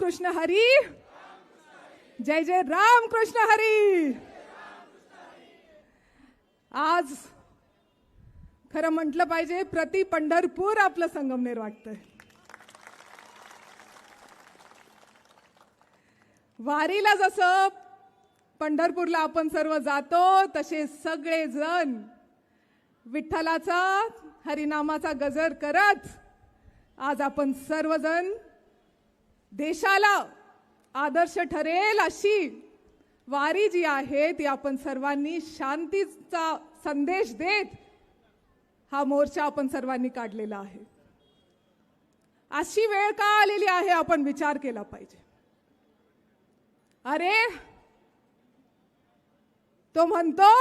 कृष्ण हरी। जय जय राम कृष्ण हरी। आज खरं म्हटलं पाहिजे प्रति पंढरपूर आपलं संगमनेर वाटतंय. वारीला जसं पंढरपूरला आपण सर्व जातो तसे सगळे जण विठ्ठलाचा हरिनामाचा गजर करत आज आपण सर्वजण देशाला आदर्श ठरेल अशी वारी जी आहे ती आपण सर्वांनी शांतीचा संदेश देत हा मोर्चा आपण सर्वांनी काढलेला आहे. अशी वेळ का आलेली आहे आपण विचार केला पाहिजे. अरे तो म्हणतो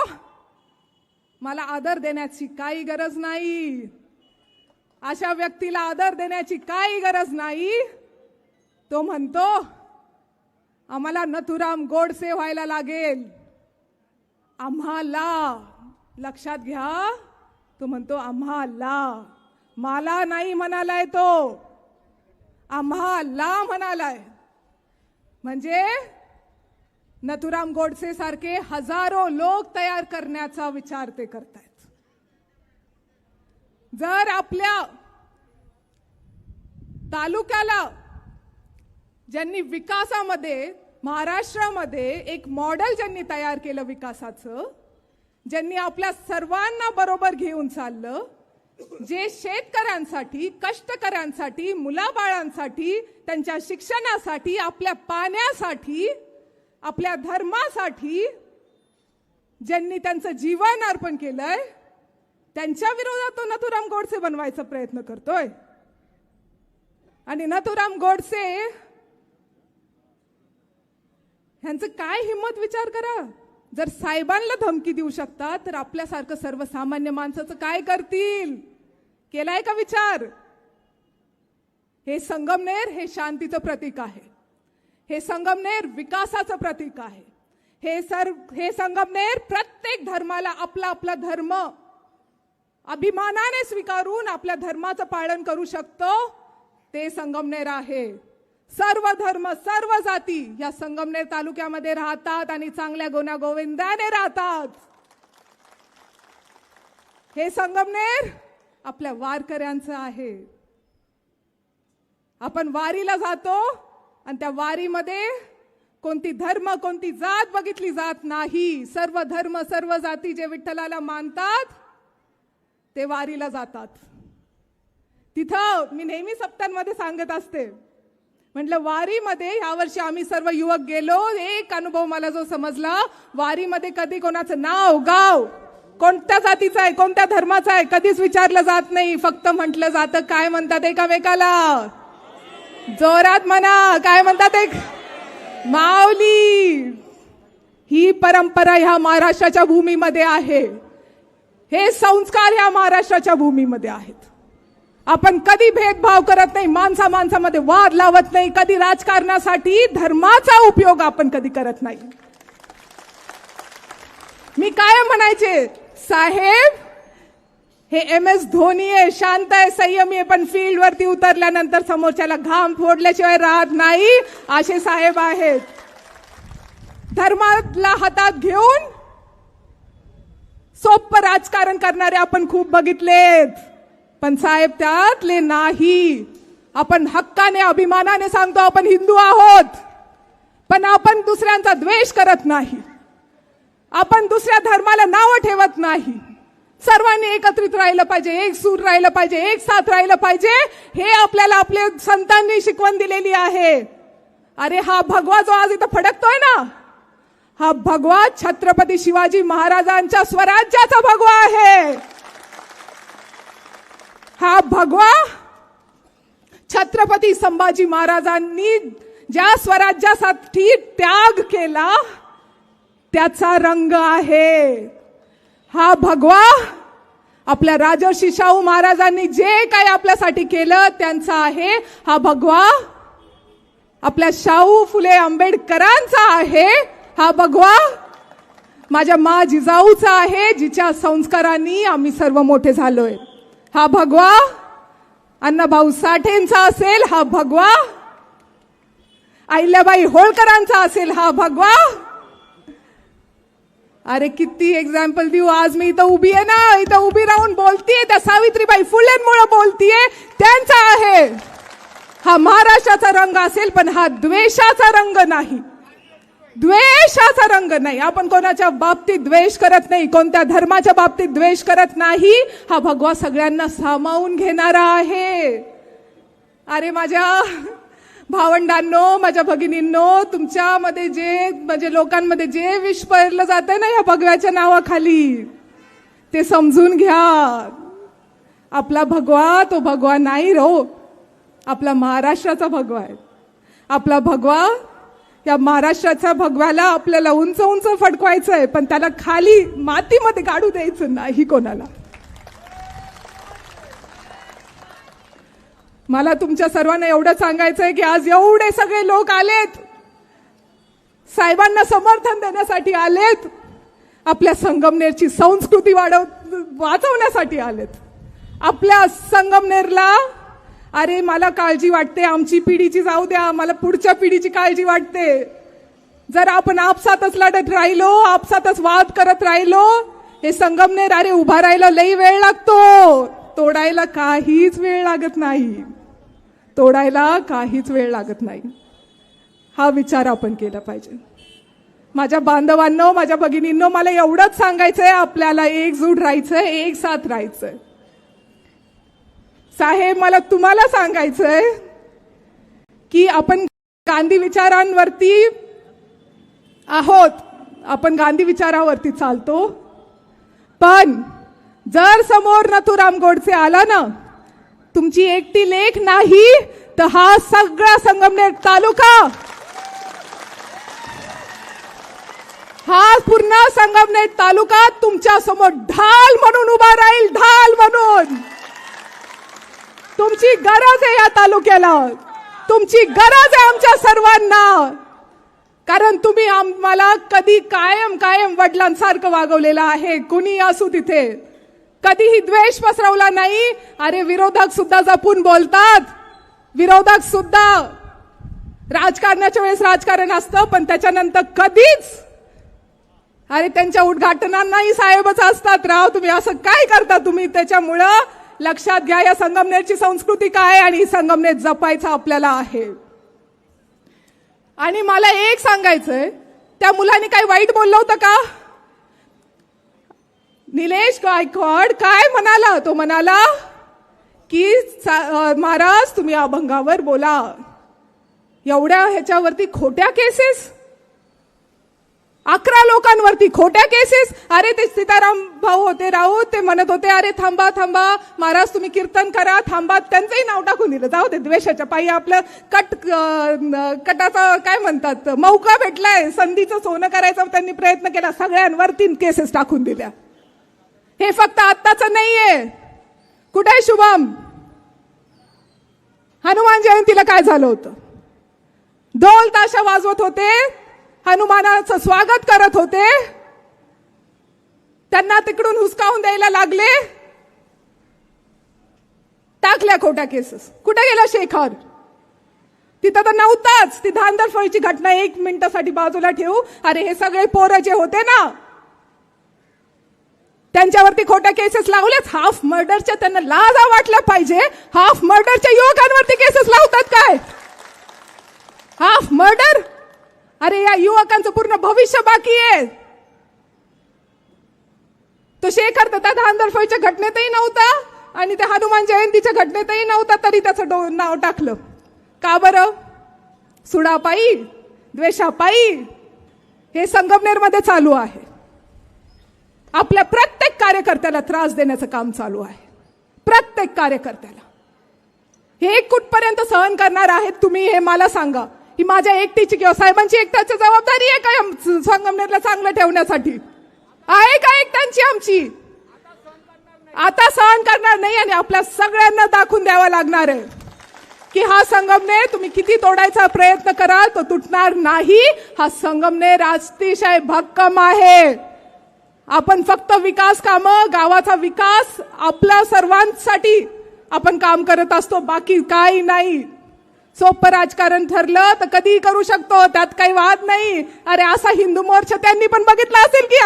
मला आदर देण्याची काही गरज नाही. अशा व्यक्तीला आदर देण्याची काही गरज नाही. तो म्हणतो आम्हाला नथुराम गोडसे व्हायला लागेल. आम्हाला लक्षात घ्या. तो म्हणतो आम्हाला मला नाही म्हणालाय तो. आम्हाला म्हणालाय. म्हणजे नथुराम गोडसे सारखे हजारो लोक तयार करण्याचा विचार ते करतायत. जर आपल्या तालुक्याला ज्यांनी विकासामध्ये महाराष्ट्रामध्ये एक मॉडेल ज्यांनी तयार केलं विकासाचं ज्यांनी आपल्या सर्वांना बरोबर घेऊन चाललं जे शेतकऱ्यांसाठी कष्टकऱ्यांसाठी मुलाबाळांसाठी त्यांच्या शिक्षणासाठी आपल्या पाण्यासाठी आपल्या धर्मासाठी ज्यांनी त्यांचं जीवन अर्पण केलंय त्यांच्या विरोधात तो नथुराम गोडसे बनवायचा प्रयत्न करतोय. आणि नथुराम गोडसे ह्यांचं काय हिंमत विचार करा. जर साहेबांना धमकी देऊ शकतात तर आपल्यासारखं सर्वसामान्य माणसाचं काय करतील? केलाय का विचार? हे संगमनेर हे शांतीचं प्रतीक आहे. हे संगमनेर विकासाचं प्रतीक आहे. हे सर हे संगमनेर प्रत्येक धर्माला आपला आपला धर्म. अभिमानाने स्वीकारून आपल्या धर्माचं पालन करू शकतो ते संगमनेर आहे. सर्व धर्म सर्व जाती या संगमनेर तालुक्यामध्ये राहतात आणि चांगल्या गुन्हा गोविंदाने राहतात. हे संगमनेर आपल्या वारकऱ्यांचं आहे. आपण वारीला जातो आणि त्या वारीमध्ये कोणती धर्म कोणती जात बघितली जात नाही. सर्व धर्म सर्व जाती जे विठ्ठलाला मानतात ते वारीला जातात. तिथं मी नेहमी सप्तांमध्ये सांगत असते म्हटलं वारीमध्ये यावर्षी आम्ही सर्व युवक गेलो. एक अनुभव मला जो समजला वारीमध्ये कधी कोणाचं नाव गाव कोणत्या जातीचं आहे कोणत्या धर्माचा आहे कधीच विचारलं जात नाही. फक्त म्हटलं जातं काय म्हणतात एकामेकाला? जोरात म्हणा काय म्हणतात एक? माऊली. ही परंपरा ह्या महाराष्ट्राच्या भूमीमध्ये आहे. हे संस्कार ह्या महाराष्ट्राच्या भूमीमध्ये आहेत. आपण कधी भेदभाव करत नाही माणसा माणसामध्ये वाद लावत नाही कधी राजकारणासाठी धर्माचा उपयोग आपण कधी करत नाही. मी काय म्हणायचे? साहेब हे एम एस धोनी आहे शांत आहे संयमी आहे पण फील्ड वरती उतरल्यानंतर समोरच्याला घाम फोडल्याशिवाय राहत नाही असे साहेब आहेत. धर्माला हातात घेऊन सोप्प राजकारण करणारे आपण खूप बघितलेत. पण साहेब त्यातले नाही. आपण हक्काने अभिमानाने सांगतो आपण हिंदू आहोत. पण आपण दुसऱ्यांचा द्वेष करत नाही. आपण दुसऱ्या धर्माला नावं ठेवत नाही. सर्वांनी एकत्रित राहिलं पाहिजे एक सूर राहिलं पाहिजे एक साथ राहिलं पाहिजे. हे आपल्याला आपल्या संतांनी शिकवण दिलेली आहे. अरे हा भगवा जो आज इथं फडकतोय ना हा भगवा छत्रपती शिवाजी महाराजांच्या स्वराज्याचा भगवा आहे. हा भगवा छत्रपती संभाजी महाराजांनी ज्या स्वराज्यासाठी त्याग केला त्याचा रंग आहे. हा भगवा आपल्या राजर्षी शाहू महाराजांनी जे काही आपल्यासाठी केलं त्यांचा आहे. हा भगवा आपल्या शाहू फुले आंबेडकरांचा आहे. हा भगवा माझ्या मा जिजाऊचा आहे जिच्या संस्कारांनी आम्ही सर्व मोठे झालोय. हा भगवा अण्णाभाऊ साठेंचा असेल हा भगवा. अहिल्याबाई होळकरांचा असेल हा भगवा. अरे किती एक्झाम्पल देऊ. आज मी इथं उभी आहे ना इथं उभी राहून बोलतीये त्या सावित्रीबाई फुलेंमुळे बोलतीये. त्यांचा आहे. हा महाराष्ट्राचा रंग असेल पण हा द्वेषाचा रंग नाही. द्वेषाचा रंग नाही. आपण कोणाच्या बाबतीत द्वेष करत नाही कोणत्या धर्माच्या बाबतीत द्वेष करत नाही हा भगवा सगळ्यांना सामावून घेणारा आहे. अरे माझ्या भावंडांनो माझ्या भगिनींनो तुमच्यामध्ये जे म्हणजे लोकांमध्ये जे विष पेरलं जात आहे ना या भगव्याच्या नावाखाली ते समजून घ्या. आपला भगवा तो भगवा नाही रो. आपला महाराष्ट्राचा भगवा आहे. आपला भगवा या महाराष्ट्राच्या भगव्याला आपल्याला उंच उंच फडकवायचं आहे पण त्याला खाली मातीमध्ये काढू द्यायचं नाही कोणाला. मला तुमच्या सर्वांना एवढं सांगायचं आहे की आज एवढे सगळे लोक आलेत. साहेबांना समर्थन देण्यासाठी आलेत. आपल्या संगमनेरची संस्कृती वाढव वाचवण्यासाठी आलेत. आपल्या संगमनेरला अरे मला काळजी वाटते. आमची पिढीची जाऊ द्या. मला पुढच्या पिढीची काळजी वाटते. जर आपण आपसातच लढत राहिलो आपसातच वाद करत राहिलो हे संगमनेर अरे उभा राहायला लई वेळ लागतो. तोडायला काहीच वेळ लागत नाही. तोडायला काहीच वेळ लागत नाही. हा विचार आपण केला पाहिजे. माझ्या बांधवांनो माझ्या भगिनींनो मला एवढंच सांगायचंय. आपल्याला एकजूट राहायचंय एक साथ राहायचंय. साहेब मला तुम्हाला सांगायचंय की आपण गांधी विचारांवरती आहोत. आपण गांधी विचारावरती चालतो. पण जर समोर नथुराम गोडसे आला ना तुमची एकटी लेख नाही तर हा सगळा संगमनेर तालुका. हा पूर्ण संगमनेर तालुका तुमच्यासमोर ढाल म्हणून उभा राहील ढाल म्हणून. तुमची गरज आहे या तालुक्याला. तुमची गरज आहे आमच्या सर्वांना. कारण तुम्ही आम्हाला कधी कायम कायम वडिलांसारखं वागवलेलं आहे. कुणी असू तिथे. कधीही द्वेष पसरवला नाही. अरे विरोधक सुद्धा जपून बोलतात. विरोधक सुद्धा. राजकारणाच्या वेळेस राजकारण असतं पण त्याच्यानंतर कधीच. अरे त्यांच्या उद्घाटनांनाही साहेबच असतात. राव तुम्ही असं काय करता तुम्ही? त्याच्यामुळं लक्षात घ्या या संगमनेरची संस्कृती काय आणि ही संगमनेर जपायचं आपल्याला आहे. आणि मला एक सांगायचंय त्या मुलांनी काही वाईट बोललं होतं का? निलेश गायकवाड काय म्हणाला? तो म्हणाला की महाराज तुम्ही अभंगावर बोला. एवढ्या ह्याच्यावरती खोट्या केसेस अकरा लोकांवरती खोट्या केसेस अरे ते सीताराम भाऊ होते राऊत ते म्हणत होते अरे थांबा थांबा. महाराज तुम्ही कीर्तन करा. थांबा. त्यांचंही नाव टाकून दिलं. जाऊ दे द्वेषाच्या पायी आपलं कट कटाचा काय म्हणतात? मौका भेटलाय. संधीचं सोनं करायचा. त्यांनी प्रयत्न केला. सगळ्यांवरती केसेस टाकून दिल्या. हे फक्त आत्ताचं नाहीये. कुठे आहे शुभम? हनुमान जयंतीला काय झालं होतं? ढोल ताशा वाजवत होते. हनुमानाचं स्वागत करत होते. त्यांना तिकडून हुसकावून द्यायला लागले. टाकल्या खोट्या केसेस. कुठे गेला शेखर? तिथं तर नव्हताच. ती धांदर फळीची घटना एक मिनिटासाठी बाजूला ठेवू. अरे हे सगळे पोरं जे होते ना त्यांच्यावरती खोट्या केसेस लावल्याच हाफ मर्डरच्या त्यांना लाजा वाटल्या पाहिजे. हाफ मर्डरच्या युवकांवरती केसेस लावतात काय? Half murder? अरे या युवकांचं पूर्ण भविष्य बाकी आहे. तो शेखर तर त्या धानदरफळीच्या घटनेतही नव्हता आणि त्या हनुमान जयंतीच्या घटनेतही नव्हता तरी त्याचं डो नाव टाकलं. का बरं? सुडापाई द्वेषापाई हे संगमनेरमध्ये चालू आहे. आपल्या प्रत्येक कार्यकर्त्याला त्रास देण्याचं काम चालू आहे. प्रत्येक कार्यकर्त्याला. हे कुठपर्यंत सहन करणार आहेत तुम्ही हे मला सांगा. ही माझ्या एकटीची किंवा साहेबांची एकट्याची जबाबदारी आहे का संगमनेरला चांगलं ठेवण्यासाठी? आहे का एकट्यांची आमची? आता सहन करणार नाही आणि आपल्या सगळ्यांना दाखवून द्यावा लागणार आहे. की हा संगमनेर तुम्ही किती तोडायचा प्रयत्न कराल तो तुटणार नाही. हा संगमनेर अतिशय भक्कम आहे. आपण फक्त विकास कामं गावाचा विकास आपल्या सर्वांसाठी आपण काम करत असतो बाकी काही नाही. सोपं राजकारण ठरलं तर कधीही करू शकतो त्यात काही वाद नाही. अरे असा हिंदू मोर्चा त्यांनी पण बघितला असेल की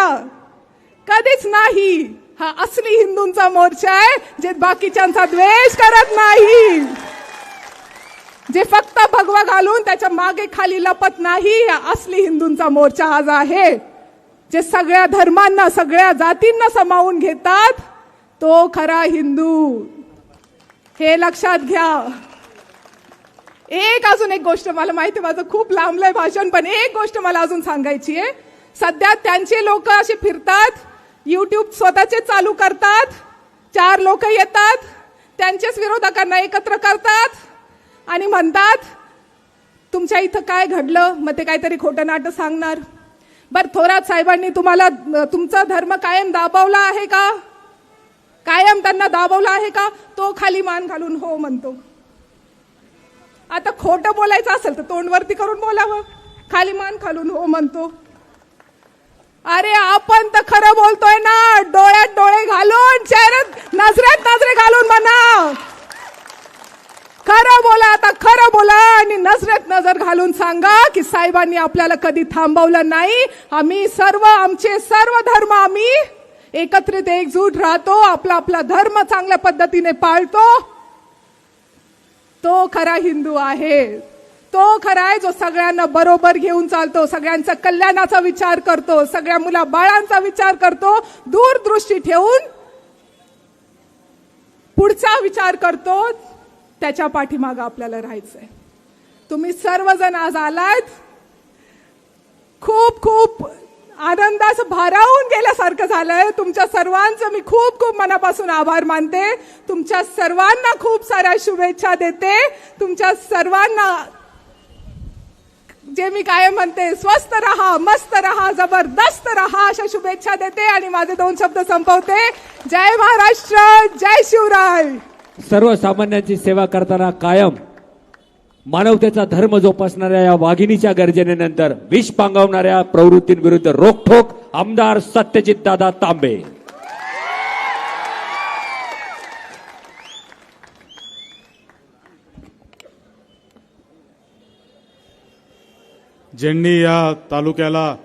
कधीच नाही. हा असली हिंदूंचा मोर्चा आहे जे बाकीच्यांचा द्वेष करत नाही. जे फक्त भगवा घालून त्याच्यामागे खाली लपत नाही हा असली हिंदूंचा मोर्चा आज आहे. जे सगळ्या धर्मांना सगळ्या जातींना समावून घेतात तो खरा हिंदू. हे लक्षात घ्या. एक अजून एक गोष्ट मला माहिती आहे, माझं खूप लांबलंय भाषण पण एक गोष्ट मला अजून सांगायची आहे. सध्या त्यांचे लोक असे फिरतात युट्यूब स्वतःचे चालू करतात चार लोक येतात त्यांचेच विरोधकांना एकत्र करतात आणि म्हणतात तुमच्या इथं काय घडलं? मग ते काहीतरी खोटं नाटं सांगणार. बर थोरात साहेबांनी तुम्हाला तुमचा धर्म कायम दाबवला आहे का? कायम त्यांना दाबवला आहे का? तो खाली मान घालून हो म्हणतो. आता खोटं बोलायचं असेल तर तोंडवरती करून बोलावं. खाली मान खालून हो म्हणतो. अरे आपण तर खरं बोलतोय ना. डोळ्यात डोळे घालून चेहऱ्यात नजरेत नजरे घालून म्हणा. खरं बोला आता खरं बोला आणि नजरेत नजर घालून सांगा की साहेबांनी आपल्याला कधी थांबवलं नाही. आम्ही सर्व आमचे सर्व धर्म आम्ही एकत्रित एकजूट राहतो. आपला आपला धर्म चांगल्या पद्धतीने पाळतो. तो खरा हिंदू आहे. तो खरा आहे जो सगळ्यांना बरोबर घेऊन चालतो सगळ्यांचा कल्याणाचा विचार करतो सगळ्या मुला बाळांचा विचार करतो दूरदृष्टी ठेवून पुढचा विचार करतो त्याच्या पाठीमागं आपल्याला राहायचंय. तुम्ही सर्वजण आज आलात. खूप खूप आनंदाचं भारावून गेल्यासारखं झालंय. तुमच्या सर्वांचं मी खूप खूप मनापासून आभार मानते. तुमच्या सर्वांना खूप साऱ्या शुभेच्छा देते. तुमच्या सर्वांना जे मी काय म्हणते स्वस्त रहा मस्त रहा जबरदस्त रहा अशा शुभेच्छा देते आणि माझे दोन शब्द संपवते. जय महाराष्ट्र जय शिवराय. सर्वसामान्यांची सेवा करताना कायम मानवतेचा धर्म जोपासणाऱ्या या वाघिणीच्या गर्जनेनंतर विष पांगवणाऱ्या प्रवृत्तींविरुद्ध रोखठोक आमदार सत्यजित दादा तांबे. ज्यांनी या तालुक्याला